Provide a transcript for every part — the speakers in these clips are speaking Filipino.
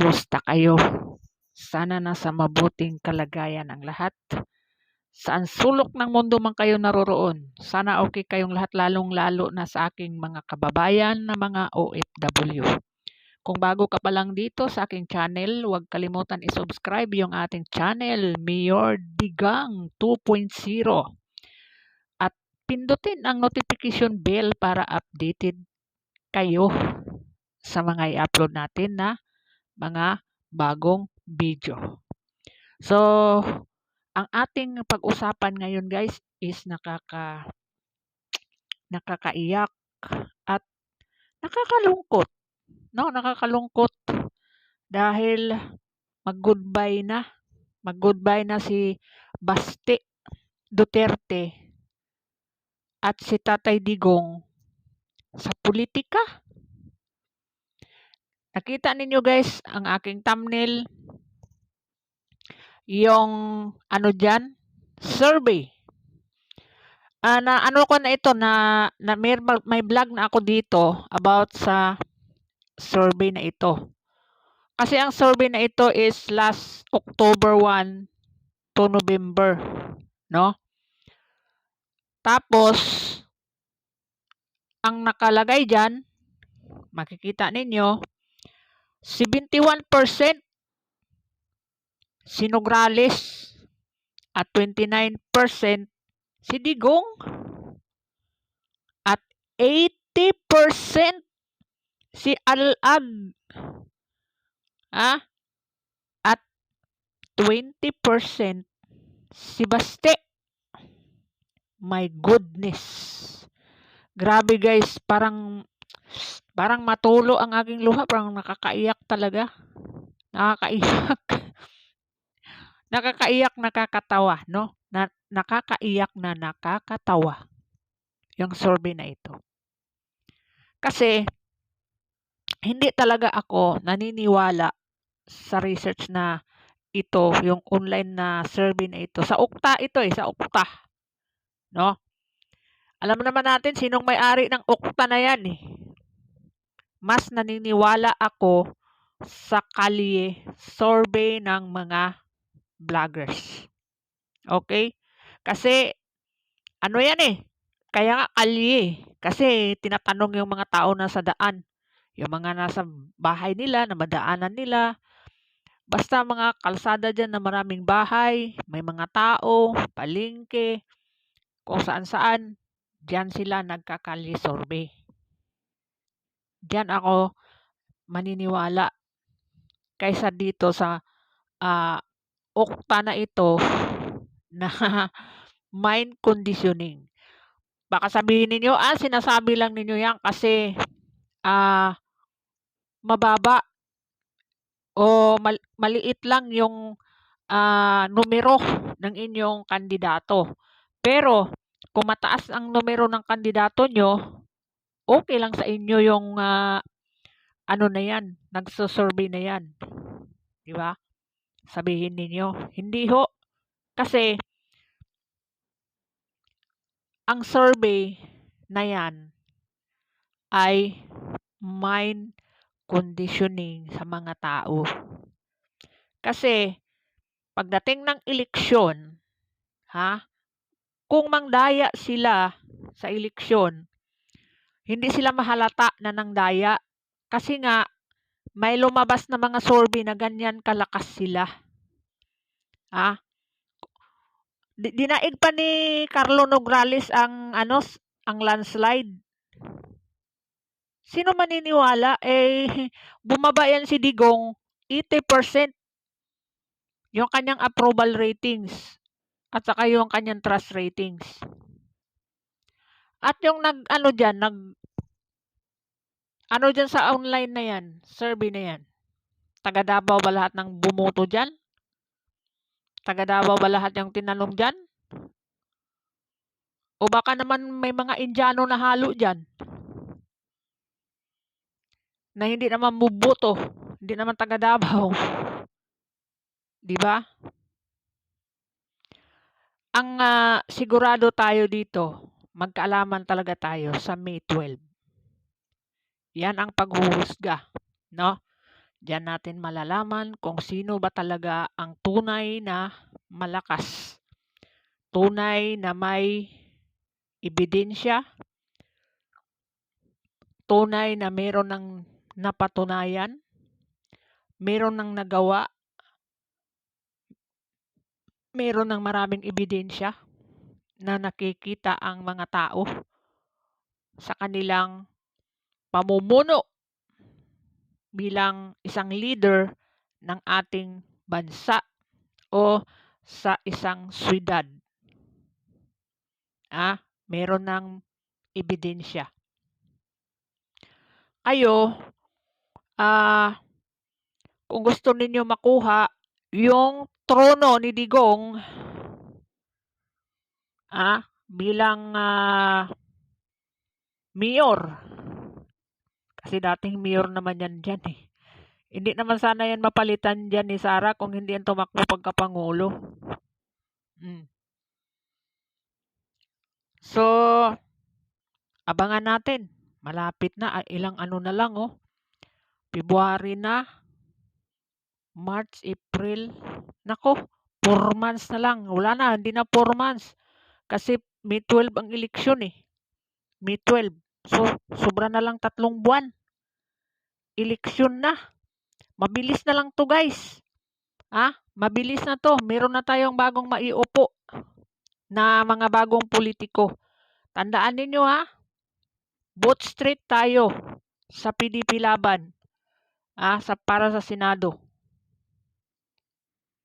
Kamusta kayo? Sana nasa mabuting kalagayan ang lahat. Saan sulok ng mundo man kayo naroroon, sana okay kayong lahat lalong-lalo na sa aking mga kababayan na mga OFW. Kung bago ka pa lang dito sa aking channel, huwag kalimutan i-subscribe yung ating channel, Mayor Digang 2.0. At pindutin ang notification bell para updated kayo sa mga i-upload natin na mga bagong video. So, ang ating pag-usapan ngayon guys is nakaka nakakaiyak at nakakalungkot. No, nakakalungkot dahil mag-goodbye na. Mag-goodbye na si Basti Duterte at si Tatay Digong sa politika. Nakita ninyo guys ang aking thumbnail. Yung ano dyan, survey. Ah, na ano ko na ito na, na may, may vlog na ako dito about sa survey na ito. Kasi ang survey na ito is last October 1 to November, no? Tapos ang nakalagay diyan, makikita ninyo, 71% si Nograles. At 29% si Digong. At 80% si Alag ah? At 20% si Baste. My goodness. Grabe guys. Parang parang matulo ang aking luha parang nakakaiyak talaga nakakaiyak nakakaiyak nakakatawa no na, nakakaiyak na nakakatawa yung survey na ito kasi hindi talaga ako naniniwala sa research na ito, yung online na survey na ito. Sa Ukta ito eh, sa Ukta. No? Alam naman natin sinong may-ari ng Ukta na yan eh. Mas naniniwala ako sa kalye survey ng mga vloggers. Okay? Kasi, ano yan eh, kaya nga kalye. Kasi tinatanong yung mga tao na sa daan yung mga nasa bahay nila, na madaanan nila. Basta mga kalsada dyan na maraming bahay, may mga tao, palingke, kung saan-saan, dyan sila nagkakalisorbe. Diyan ako maniniwala kaysa dito sa uh, okta na ito na mind conditioning. Baka sabihin ninyo, ah, sinasabi lang ninyo yan kasi ah, mababa o mal maliit lang yung uh, numero ng inyong kandidato. Pero kung mataas ang numero ng kandidato nyo, okay lang sa inyo yung uh, ano na yan, nagsusurvey na yan. Di ba? Sabihin ninyo. Hindi ho. Kasi ang survey na yan ay mind conditioning sa mga tao. Kasi pagdating ng eleksyon, ha? Kung mangdaya sila sa eleksyon, hindi sila mahalata na nang daya kasi nga may lumabas na mga survey na ganyan kalakas sila. Ha? Dinaig pa ni Carlo Nograles ang ano ang landslide Sino maniniwala? Eh, bumaba yan si Digong 80% yung kanyang approval ratings at saka yung kanyang trust ratings. At yung nag, ano dyan, nag, ano dyan sa online na yan, survey na yan. Taga Davao ba lahat ng bumoto dyan? Taga Davao ba lahat yung tinanong dyan? O baka naman may mga Indiano na halo dyan na hindi naman buboto, hindi naman taga Davao. 'Di ba? Ang uh, sigurado tayo dito, magkaalaman talaga tayo sa May 12. Yan ang paghuhusga, no? Diyan natin malalaman kung sino ba talaga ang tunay na malakas. Tunay na may ebidensya. Tunay na meron ng napatunayan. Meron ng nagawa. Meron ng maraming ebidensya na nakikita ang mga tao sa kanilang pamumuno bilang isang leader ng ating bansa o sa isang syudad. Ah, meron ng ebidensya. Kayo, ah, kung gusto ninyo makuha yung trono ni Digong ah, bilang ah, mayor. Kasi dating mayor naman yan dyan eh. Hindi naman sana yan mapalitan dyan ni Sara kung hindi yan tumakbo pagkapangulo. Mm. So, abangan natin. Malapit na. Ilang ano na lang oh. February na. March, April. Nako, 4 months na lang. Wala na, hindi na 4 months. Kasi May 12 ang eleksyon eh. May 12. So, sobra na lang tatlong buwan. Eleksyon na. Mabilis na lang to guys. Ah, mabilis na to. Meron na tayong bagong maiupo na mga bagong politiko. Tandaan ninyo ha. Both street tayo sa PDP laban. Ah, sa para sa Senado.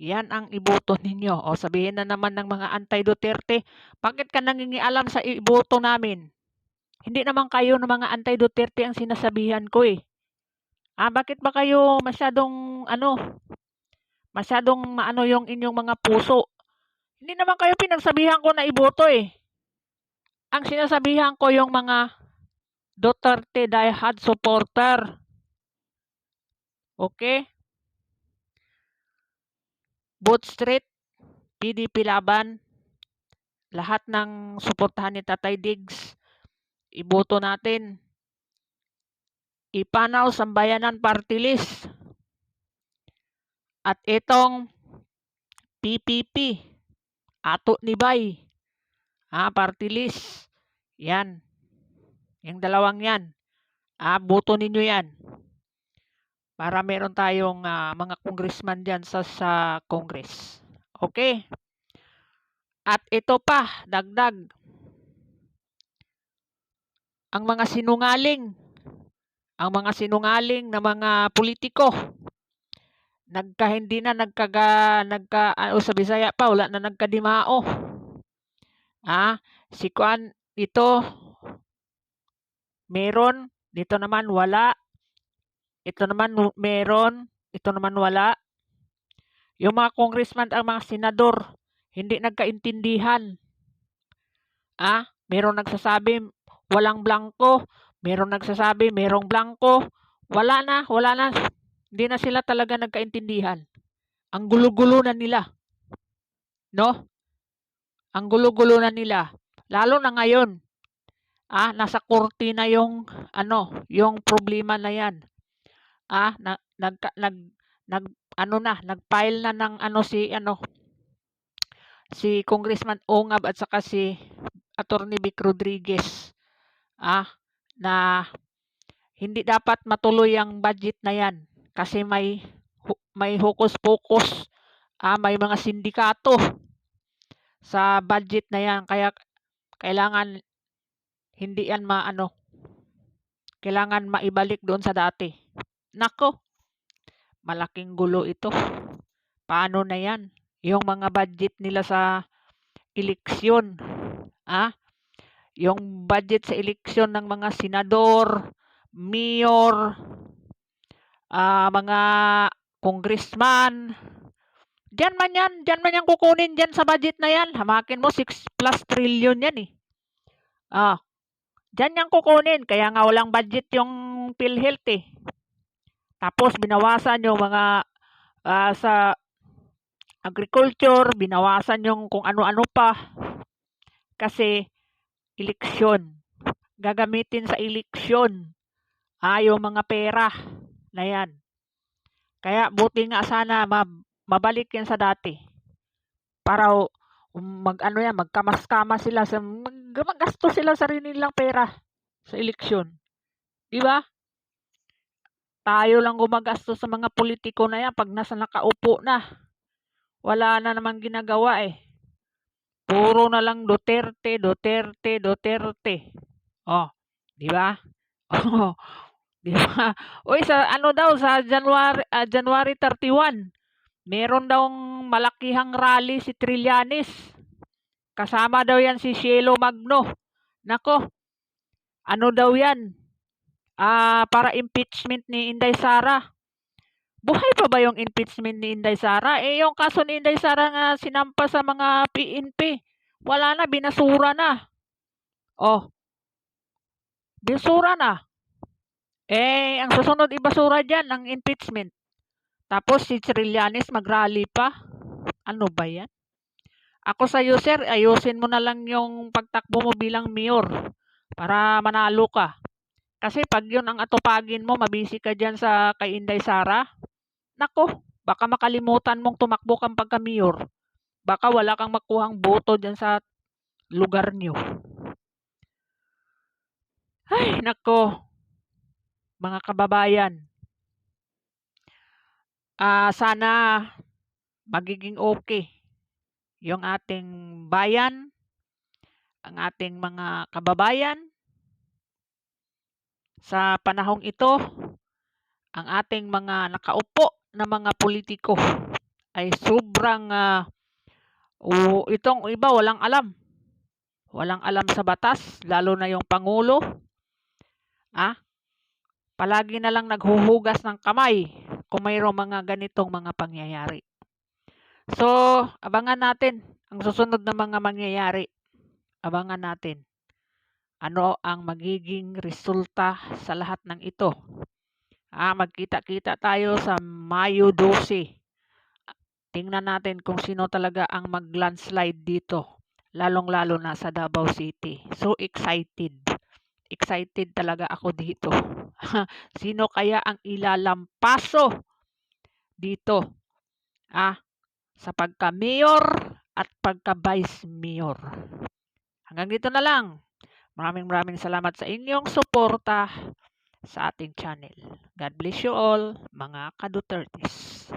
Yan ang iboto ninyo. O sabihin na naman ng mga anti-Duterte, bakit ka nangingialam sa iboto namin? Hindi naman kayo ng mga anti-Duterte ang sinasabihan ko eh. Ah, bakit ba kayo masyadong ano, masyadong maano yung inyong mga puso? Hindi naman kayo pinagsabihan ko na iboto eh. Ang sinasabihan ko yung mga Duterte diehard supporter. Okay? Both Street, PDP Laban, lahat ng suportahan ni Tatay Diggs, iboto natin. Ipanaw Sambayanan Party List. At itong PPP, Ato ni Bay, ah, party list. Yan. Yung dalawang yan. Ah, boto ninyo yan. Para meron tayong ah, mga congressman dyan sa, sa Congress. Okay? At ito pa, dagdag. Ang mga sinungaling, ang mga sinungaling na mga politiko, nagka hindi na nagkaga nagka uh, sa Bisaya pa wala na nagkadimao. Ah, si Kuan ito meron, dito naman wala. Ito naman meron, ito naman wala. Yung mga congressman ang mga senador hindi nagkaintindihan. Ah, meron nagsasabi walang blanco, meron nagsasabi merong blanco. Wala na, wala na hindi na sila talaga nagkaintindihan. Ang gulo-gulo na nila. No? Ang gulo-gulo na nila. Lalo na ngayon. Ah, nasa korte na yung ano, yung problema na 'yan. Ah, na, nag nag nag ano na, nag-file na ng ano si ano si Congressman Ongab at saka si Attorney Vic Rodriguez. Ah, na hindi dapat matuloy ang budget na 'yan kasi may may hokus-pokus, ah, may mga sindikato sa budget na yan. Kaya kailangan hindi yan maano, kailangan maibalik doon sa dati. Nako, malaking gulo ito. Paano na yan? Yung mga budget nila sa eleksyon, ah, yung budget sa eleksyon ng mga senador, mayor, uh, mga congressman. Diyan man yan, diyan man yan kukunin diyan sa budget na yan. Hamakin mo 6 plus trillion yan eh. Ah, diyan yan kukunin. Kaya nga walang budget yung PhilHealth eh. Tapos binawasan yung mga uh, sa agriculture, binawasan yung kung ano-ano pa. Kasi eleksyon. Gagamitin sa eleksyon. Ah, mga pera na yan. Kaya buti nga sana mab- mabalik yan sa dati. Para um, mag ano yan, magkamas-kamas sila sa mag, maggasto sila sa nilang pera sa eleksyon. Di ba? Tayo lang gumagastos sa mga politiko na yan pag nasa nakaupo na. Wala na namang ginagawa eh. Puro na lang Duterte, Duterte, Duterte. Oh, di ba? Oh, di ba? Uy, sa ano daw sa January ah, January 31, meron daw malakihang rally si Trillanes. Kasama daw yan si Cielo Magno. Nako. Ano daw yan? Ah, para impeachment ni Inday Sara. Buhay pa ba yung impeachment ni Inday Sara? Eh, yung kaso ni Inday Sara nga sinampa sa mga PNP. Wala na, binasura na. Oh. Binasura na. Eh, ang susunod ibasura dyan, ang impeachment. Tapos si Trillanes mag-rally pa. Ano ba yan? Ako sa iyo, sir, ayusin mo na lang yung pagtakbo mo bilang mayor para manalo ka. Kasi pag yun ang atupagin mo, mabisi ka dyan sa kay Inday Sara, nako, baka makalimutan mong tumakbo kang pagka-mayor. Baka wala kang makuhang boto dyan sa lugar nyo. Ay, nako, mga kababayan. Ah, sana magiging okay yung ating bayan, ang ating mga kababayan. Sa panahong ito, ang ating mga nakaupo na mga politiko ay sobrang uh, o, itong iba walang alam. Walang alam sa batas, lalo na yung pangulo. Ah, palagi na lang naghuhugas ng kamay kung mayroong mga ganitong mga pangyayari. So, abangan natin ang susunod na mga mangyayari. Abangan natin ano ang magiging resulta sa lahat ng ito. Ah, magkita-kita tayo sa Mayo 12. Tingnan natin kung sino talaga ang mag-landslide dito. Lalong-lalo na sa Davao City. So excited. Excited talaga ako dito. sino kaya ang ilalampaso dito? Ah, sa pagka-mayor at pagka-vice mayor. Hanggang dito na lang. Maraming maraming salamat sa inyong suporta sa ating channel. God bless you all, mga kadutertes.